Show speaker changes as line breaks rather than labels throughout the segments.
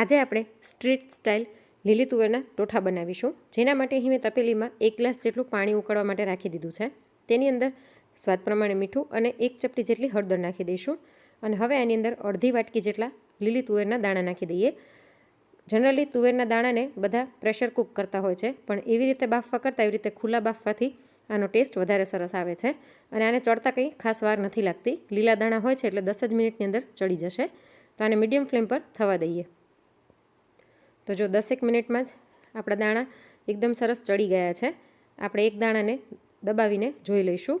આજે આપણે street style લીલી તુવેરના ટોઠા બનાવીશું. જેના માટે અહીં મેં તપેલીમાં એક ગ્લાસ જેટલું પાણી ઉકળવા માટે રાખી દીધું છે. તેની અંદર સ્વાદ પ્રમાણે મીઠું અને એક ચપટી જેટલી હળદર નાખી દઈશું. અને હવે આની અંદર અડધી વાટકી જેટલા લીલી તુવેરના દાણા નાખી દઈએ. જનરલી તુવેરના દાણાને બધા પ્રેશર કૂક કરતા હોય છે, પણ એવી રીતે બાફવા કરતાં એવી રીતે ખુલ્લા બાફવાથી આનો ટેસ્ટ વધારે સરસ આવે છે. અને આને ચડતા કંઈ ખાસ વાર નથી લાગતી. લીલા દાણા હોય છે એટલે દસ જ મિનિટની અંદર ચડી જશે. તો આને મીડિયમ ફ્લેમ પર થવા દઈએ. તો જો દસેક મિનિટમાં જ આપણા દાણા એકદમ સરસ ચડી ગયા છે, આપણે એક દાણાને દબાવીને જોઈ લઈશું.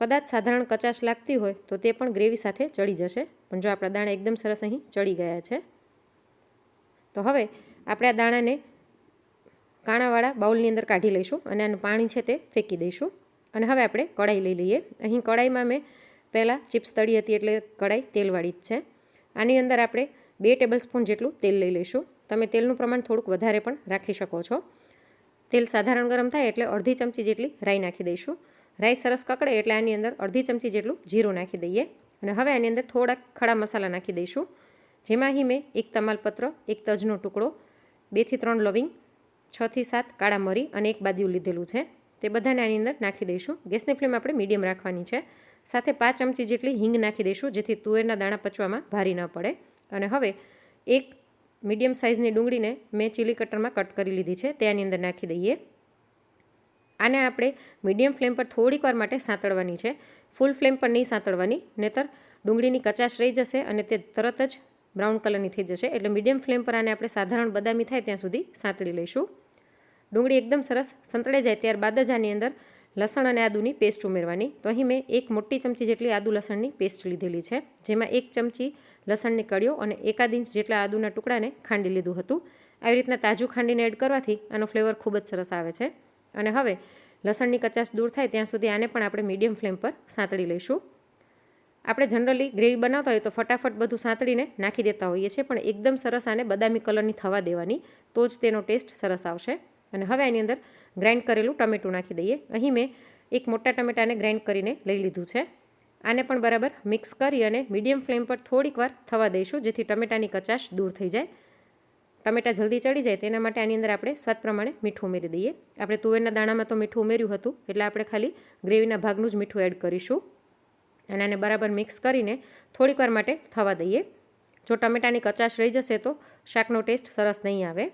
કદાચ સાધારણ કચાશ લાગતી હોય તો તે પણ ગ્રેવી સાથે ચડી જશે, પણ જો આપણા દાણા એકદમ સરસ અહીં ચડી ગયા છે. તો હવે આપણે આ દાણાને કાણાવાળા બાઉલની અંદર કાઢી લઈશું અને આનું પાણી છે તે ફેંકી દઈશું. અને હવે આપણે કઢાઈ લઈ લઈએ. અહીં કઢાઈમાં મેં પહેલાં ચિપ્સ તળી હતી એટલે કઢાઈ તેલવાળી જ છે. આની અંદર આપણે બે ટેબલ સ્પૂન જેટલું તેલ લઈ લઈશું. તમે તેલનું પ્રમાણ થોડુંક વધારે પણ રાખી શકો છો. તેલ સાધારણ ગરમ થાય એટલે અડધી ચમચી જેટલી રાઈ નાખી દઈશું. રાઈ સરસ કકડે એટલે આની અંદર અડધી ચમચી જેટલું જીરું નાખી દઈએ. અને હવે આની અંદર થોડાક ખડા મસાલા નાખી દઈશું. જેમાં અહીં મેં એક તમાલપત્ર, એક તજનો ટુકડો બેથી ત્રણ લવિંગ છથી સાત કાળા મરી અને એક બાદિયું લીધેલું છે. તે બધાને આની અંદર નાખી દઈશું. ગેસની ફ્લેમ આપણે મીડિયમ રાખવાની છે. સાથે પાંચ ચમચી જેટલી હિંગ નાખી દઈશું, જેથી તુવેરના દાણા પચવામાં ભારી ન પડે. અને હવે એક મીડિયમ સાઇઝની ડુંગળીને મેં ચીલી કટરમાં કટ કરી લીધી છે. તે આની અંદર નાખી દઈએ. આને આપણે મીડિયમ ફ્લેમ પર થોડીક વાર માટે સાંતળવાની છે. ફૂલ ફ્લેમ પર નહીં સાંતળવાની, નહીતર ડુંગળીની કચાશ રહી જશે અને તે તરત જ બ્રાઉન કલરની થઈ જશે. એટલે મીડિયમ ફ્લેમ પર આને આપણે સાધારણ બદામી થાય ત્યાં સુધી સાંતળી લઈશું. ડુંગળી એકદમ સરસ સંતળાઈ જાય ત્યારબાદ જ આની અંદર લસણ અને આદુની પેસ્ટ ઉમેરવાની. તો અહીં મેં એક મોટી ચમચી જેટલી આદુ લસણની પેસ્ટ લીધેલી છે, જેમાં એક ચમચી લસણની કળીઓ અને એકાદ ઇંચ જેટલા આદુના ટુકડાને ખાંડી લીધું હતું. આવી રીતના તાજું ખાંડીને એડ કરવાથી આનો ફ્લેવર ખૂબ જ સરસ આવે છે. અને હવે લસણની કચાશ દૂર થાય ત્યાં સુધી આને પણ આપણે મીડિયમ ફ્લેમ પર સાંતળી લઈશું. આપણે જનરલી ગ્રેવી બનાવતા હોય તો ફટાફટ બધું સાંતળીને નાખી દેતા હોઈએ છીએ, પણ એકદમ સરસ આને બદામી કલરની થવા દેવાની તો જ તેનો ટેસ્ટ સરસ આવશે. અને હવે આની અંદર ગ્રાઇન્ડ કરેલું ટમેટું નાખી દઈએ. અહીં મેં એક મોટા ટમેટાને ગ્રાઇન્ડ કરીને લઈ લીધું છે. આને પણ બરાબર મિક્સ કરી અને મીડિયમ ફ્લેમ પર થોડીક વાર થવા દઈશું, જેથી ટમેટાની કચાશ દૂર થઈ જાય. ટમેટા જલ્દી ચડી જાય, તેના માટે આની અંદર આપણે સ્વાદ પ્રમાણે મીઠું ઉમેરી દઈએ. આપણે તુવેરના દાણામાં તો મીઠું ઉમેર્યું હતું, એટલે આપણે ખાલી ગ્રેવીના ભાગનું જ મીઠું એડ કરીશું. અને આને બરાબર મિક્સ કરીને થોડીક વાર માટે થવા દઈએ. જો ટમેટાની કચાશ રહી જશે તો શાકનો ટેસ્ટ સરસ નહીં આવે.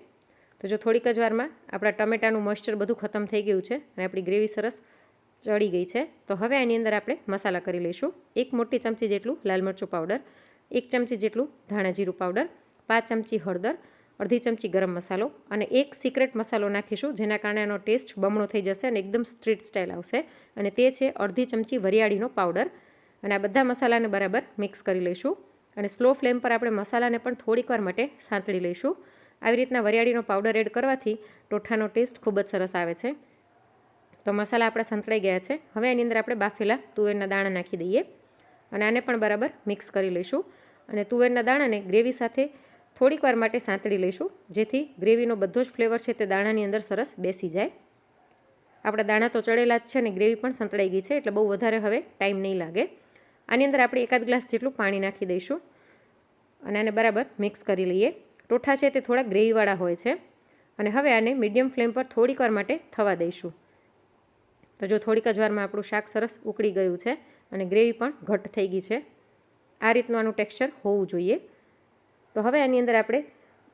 તો જો થોડીક જ વારમાં આપણા ટમેટાનું મોઇશ્ચર બધું ખતમ થઈ ગયું છે અને આપણી ગ્રેવી સરસ ચડી ગઈ છે. તો હવે આની અંદર આપણે મસાલા કરી લઈશું. એક મોટી ચમચી જેટલું લાલ મરચું પાવડર, એક ચમચી જેટલું ધાણા જીરું પાવડર, પાંચ ચમચી હળદર, અડધી ચમચી ગરમ મસાલો અને એક સિક્રેટ મસાલો નાખીશું, જેના કારણે એનો ટેસ્ટ બમણો થઈ જશે અને એકદમ સ્ટ્રીટ સ્ટાઇલ આવશે. અને તે છે અડધી ચમચી વરિયાળીનો પાવડર. અને આ બધા મસાલાને બરાબર મિક્સ કરી લઈશું. અને સ્લો ફ્લેમ પર આપણે મસાલાને પણ થોડીક વાર માટે સાંતળી લઈશું. આવી રીતના વરિયાળીનો પાવડર એડ કરવાથી ટોઠાનો ટેસ્ટ ખૂબ જ સરસ આવે છે. તો મસાલા આપણા સંતળાઈ ગયા છે. હવે એની અંદર આપણે બાફેલા તુવેરના દાણા નાખી દઈએ અને આને પણ બરાબર મિક્સ કરી લઈશું. અને તુવેરના દાણાને ગ્રેવી સાથે થોડીક વાર માટે સાંતળી લઈશું, જેથી ગ્રેવીનો બધો જ ફ્લેવર છે તે દાણાની અંદર સરસ બેસી જાય. આપણા દાણા તો ચડેલા જ છે અને ગ્રેવી પણ સંતળાઈ ગઈ છે, એટલે બહુ વધારે હવે ટાઈમ નહીં લાગે. આની અંદર આપણે એકાદ ગ્લાસ જેટલું પાણી નાખી દઈશું અને આને બરાબર મિક્સ કરી લઈએ. ટોઠા છે તે થોડા ગ્રેવીવાળા હોય છે. અને હવે આને મીડિયમ ફ્લેમ પર થોડીક વાર માટે થવા દઈશું. તો જો થોડીક જ વારમાં આપણું શાક સરસ ઉકળી ગયું છે અને ગ્રેવી પણ ઘટ થઈ ગઈ છે, આ રીતનું આનું ટેક્સચર હોવું જોઈએ. તો હવે આની અંદર આપણે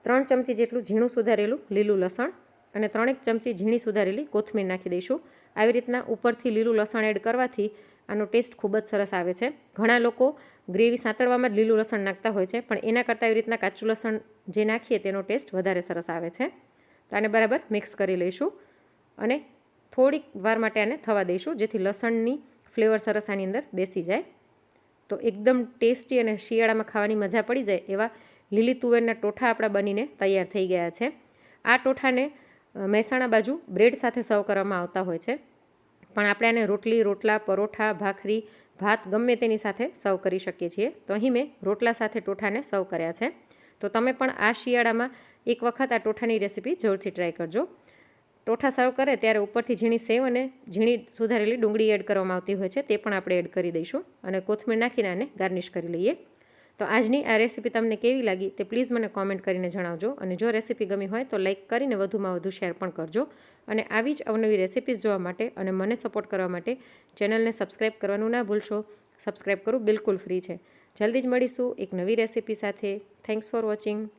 ત્રણ ચમચી જેટલું ઝીણું સુધારેલું લીલું લસણ અને ત્રણેક ચમચી ઝીણી સુધારેલી કોથમીર નાખી દઈશું. આવી રીતના ઉપરથી લીલું લસણ એડ કરવાથી આનો ટેસ્ટ ખૂબ જ સરસ આવે છે. ઘણા લોકો ગ્રેવી સાંતળવામાં જ લીલું લસણ નાખતા હોય છે, પણ એના કરતાં એવી રીતના કાચું લસણ જે નાખીએ તેનો ટેસ્ટ વધારે સરસ આવે છે. તો આને બરાબર મિક્સ કરી લઈશું અને થોડીક વાર માટે આને થવા દઈશું, જેથી લસણની ફ્લેવર સરસ આની અંદર બેસી જાય. તો એકદમ ટેસ્ટી અને શિયાળામાં ખાવાની મજા પડી જાય એવા લીલી તુવેરના ટોઠા આપણા બનીને તૈયાર થઈ ગયા છે. આ ટોઠાને મહેસાણા બાજુ બ્રેડ સાથે સર્વ કરવામાં આવતા હોય છે. પણ આપણે આને રોટલી, રોટલા, પરોઠા, ભાખરી, ભાત ગમે તેની સાથે સર્વ કરી શકીએ છીએ. તો અહીં મેં રોટલા સાથે ટોઠાને સર્વ કર્યા છે. તો તમે પણ આ શિયાળામાં એક વખત આ ટોઠાની રેસીપી જરૂરથી ટ્રાય કરજો. ટોઠા સર્વ કરે ત્યારે ઉપરથી ઝીણી સેવ અને ઝીણી સુધારેલી ડુંગળી એડ કરવામાં આવતી હોય છે, તે પણ આપણે એડ કરી દઈશું. અને કોથમીર નાખીને આને ગાર્નિશ કરી લઈએ. તો આજની આ રેસીપી તમને કેવી લાગી તે પ્લીઝ મને કોમેન્ટ કરીને જણાવજો. અને જો રેસીપી ગમી હોય તો લાઇક કરીને વધુમાં વધુ શેર પણ કરજો. અને આવી જ અવનવી રેસીપીઝ જોવા માટે અને મને સપોર્ટ કરવા માટે ચેનલને સબસ્ક્રાઈબ કરવાનું ના ભૂલશો. સબસ્ક્રાઈબ કરવું બિલકુલ ફ્રી છે. જલ્દી જ મળીશું એક નવી રેસીપી સાથે. Thanks for watching.